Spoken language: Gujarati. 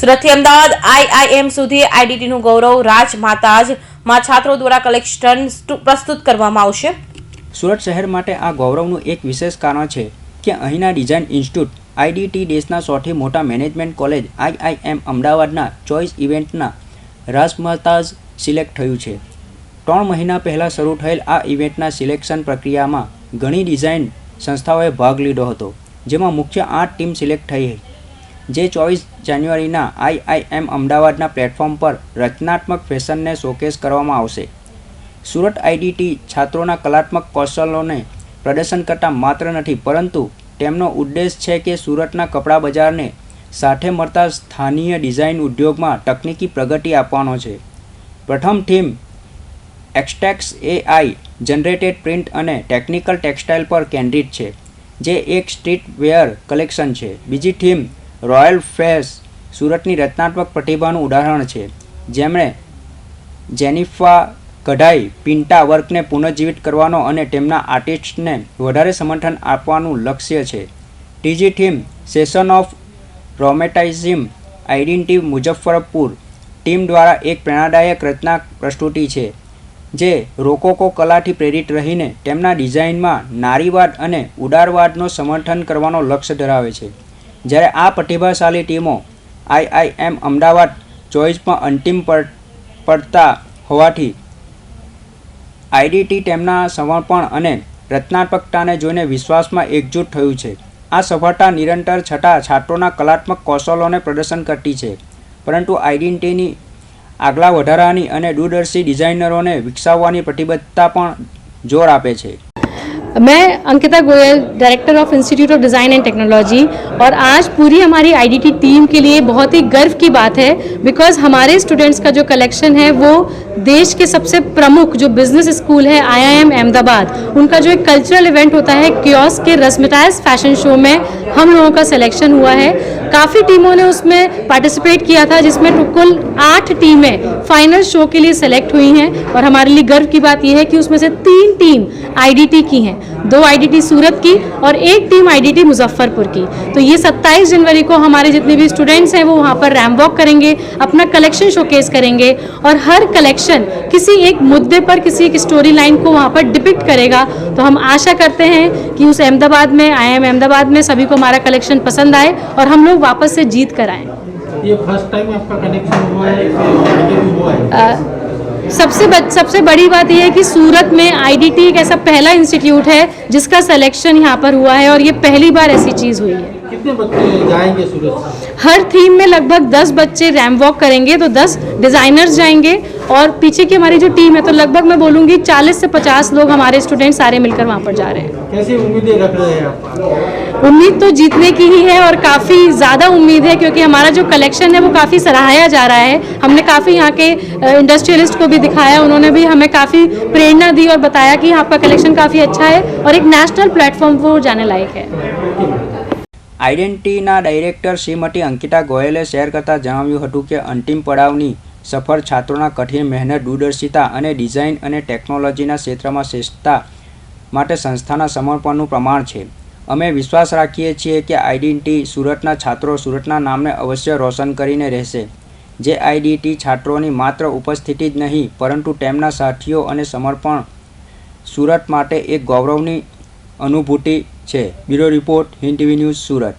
સુરતથી અમદાવાદ આઈઆઈએમ સુધી આઈડીટીનું ગૌરવ રાજમાતાજમાં છાત્રો દ્વારા કલેક્શન પ્રસ્તુત કરવામાં આવશે. સુરત શહેર માટે આ ગૌરવનું એક વિશેષ કારણ છે કે અહીંના ડિઝાઇન ઇન્સ્ટિટ્યૂટ આઈડીટી દેશના સૌથી મોટા મેનેજમેન્ટ કોલેજ આઈઆઈએમ અમદાવાદના ચોઇસ ઇવેન્ટના રાજમાતાજ સિલેક્ટ થયું છે. ત્રણ મહિના પહેલાં શરૂ થયેલ આ ઇવેન્ટના સિલેક્શન પ્રક્રિયામાં ઘણી ડિઝાઇન સંસ્થાઓએ ભાગ લીધો હતો, જેમાં મુખ્ય આઠ ટીમ સિલેક્ટ થઈ જે ચોવીસ જાન્યુઆરીના આઈઆઈએમ અમદાવાદના પ્લેટફોર્મ પર રચનાત્મક ફેશનને શોકેસ કરવામાં આવશે. સુરત આઈડીટી છાત્રોના કલાત્મક કૌશલોને પ્રદર્શન કરતા માત્ર નથી, પરંતુ તેમનો ઉદ્દેશ છે કે સુરતના કપડાં બજારને સાથે મળતા સ્થાનીય ડિઝાઇન ઉદ્યોગમાં તકનીકી પ્રગતિ આપવાનો છે. પ્રથમ થીમ, એક્સટેક્સ એઆઈ, જનરેટેડ પ્રિન્ટ અને ટેકનિકલ ટેક્સટાઇલ પર કેન્દ્રિત છે, જે એક સ્ટ્રીટ વેર કલેક્શન છે. બીજી થીમ રોયલ ફેસ સુરતની રચનાત્મક પ્રતિભાનું ઉદાહરણ છે. જેમણે જેનિફા કઢાઈ પિન્ટા વર્કને પુનઃજીવિત કરવાનો અને તેમના આર્ટિસ્ટને વધારે સમર્થન આપવાનું લક્ષ્ય છે. ત્રીજી થીમ સેશન ઓફ રોમેટાઇઝિમ આઇડેન્ટિટી મુઝફ્ફરપુર ટીમ દ્વારા એક પ્રેરણાદાયક રચના પ્રસ્તુતિ છે, જે રોકોકો કલાથી પ્રેરિત રહીને તેમના ડિઝાઇનમાં નારીવાદ અને ઉદારવાદનો સમર્થન કરવાનો લક્ષ્ય ધરાવે છે. જ્યારે આ પ્રતિભાશાળી ટીમો આઈઆઈએમ અમદાવાદ ચોઈસમાં અંતિમ પડતા હોવાથી આઈડીટી તેમના સમર્પણ અને રચનાત્મકતાને જોઈને વિશ્વાસમાં એકજૂટ થયું છે. આ સફળતા નિરંતર છતાં છાત્રોના કલાત્મક કૌશલોને પ્રદર્શન કરતી છે. પરંતુ આઈડેન્ટિટીની આગલા વધારાની અને દૂરદર્શી ડિઝાઇનરોને વિકસાવવાની પ્રતિબદ્ધતા પણ જોર આપે છે. मैं Ankita Goyal director of institute of design and technology और आज पूरी हमारी आईडीटी टीम के लिए बहुत ही गर्व की बात है बिकॉज़ हमारे स्टूडेंट्स का जो कलेक्शन है, वो देश के सबसे प्रमुख जो बिज़नेस स्कूल है आईआईएम अहमदाबाद उनका जो एक कल्चरल इवेंट होता है क्योस के रसमिटाइज फ़ैशन शो में हम लोगों का सिलेक्शन हुआ है। काफ़ी टीमों ने उसमें पार्टिसिपेट किया था, जिसमें कुल आठ टीमें फाइनल शो के लिए सेलेक्ट हुई हैं। और हमारे लिए गर्व की बात यह है कि उसमें से तीन टीम आईडीटी की हैं। दो आईडीटी सूरत की और एक टीम आईडीटी मुजफ्फरपुर की। तो ये 27 जनवरी को हमारे जितने भी स्टूडेंट्स हैं, वो वहाँ पर रैम वॉक करेंगे, अपना कलेक्शन शोकेस करेंगे और हर कलेक्शन किसी एक मुद्दे पर, किसी एक स्टोरी लाइन को वहाँ पर डिपिक्ट करेगा। तो हम आशा करते हैं कि उस अहमदाबाद में आई एम अहमदाबाद में सभी को हमारा कलेक्शन पसंद आए और हम लोग वापस से जीत कर आएँ। ये फ़र्स्ट टाइम आपका कनेक्शन हुआ है कि हुआ है? सबसे बच, सबसे बड़ी बात यह है कि सूरत में आईडीटी एक ऐसा पहला इंस्टीट्यूट है जिसका सिलेक्शन यहाँ पर हुआ है और ये पहली बार ऐसी चीज़ हुई है। कितने बच्चे जाएँगे सूरत हर थीम में लगभग 10 बच्चे रैम वॉक करेंगे तो 10 डिज़ाइनर्स जाएँगे और पीछे की हमारी जो टीम है तो लगभग मैं बोलूँगी 40 से 50 लोग हमारे स्टूडेंट सारे मिलकर वहाँ पर जा रहे हैं। कैसी उम्मीदें रख रहे हैं आप? उम्मीद तो जीतने की ही है और काफ़ी ज़्यादा उम्मीद है क्योंकि हमारा जो कलेक्शन है वो काफ़ी सराहाया जा रहा है हमने काफ़ी यहाँ के इंडस्ट्रियलिस्ट को भी दिखाया उन्होंने भी हमें काफ़ी प्रेरणा दी और बताया कि आपका कलेक्शन काफ़ी अच्छा है और एक नेशनल प्लेटफॉर्म पर वो जाने लायक है આઇડેન્ટિટીના ડાયરેક્ટર શ્રીમતી અંકિતા ગોયલે શેર કરતાં જણાવ્યું હતું કે અંતિમ પડાવની સફળ છાત્રોના કઠિન મહેનત દૂરદર્શિતા અને ડિઝાઇન અને ટેકનોલોજીના ક્ષેત્રમાં શ્રેષ્ઠતા માટે સંસ્થાના સમર્પણનું પ્રમાણ છે અમે વિશ્વાસ રાખીએ છીએ કે આઈડેન્ટિટી સુરતના છાત્રો સુરતના નામને અવશ્ય રોશન કરીને રહેશે. જે આઈડીટી છાત્રોની માત્ર ઉપસ્થિતિ જ નહીં, પરંતુ તેમના સાથીઓ અને સમર્પણ સુરત માટે એક ગૌરવની અનુભૂતિ છે. Bureau report, Hind TV news Surat.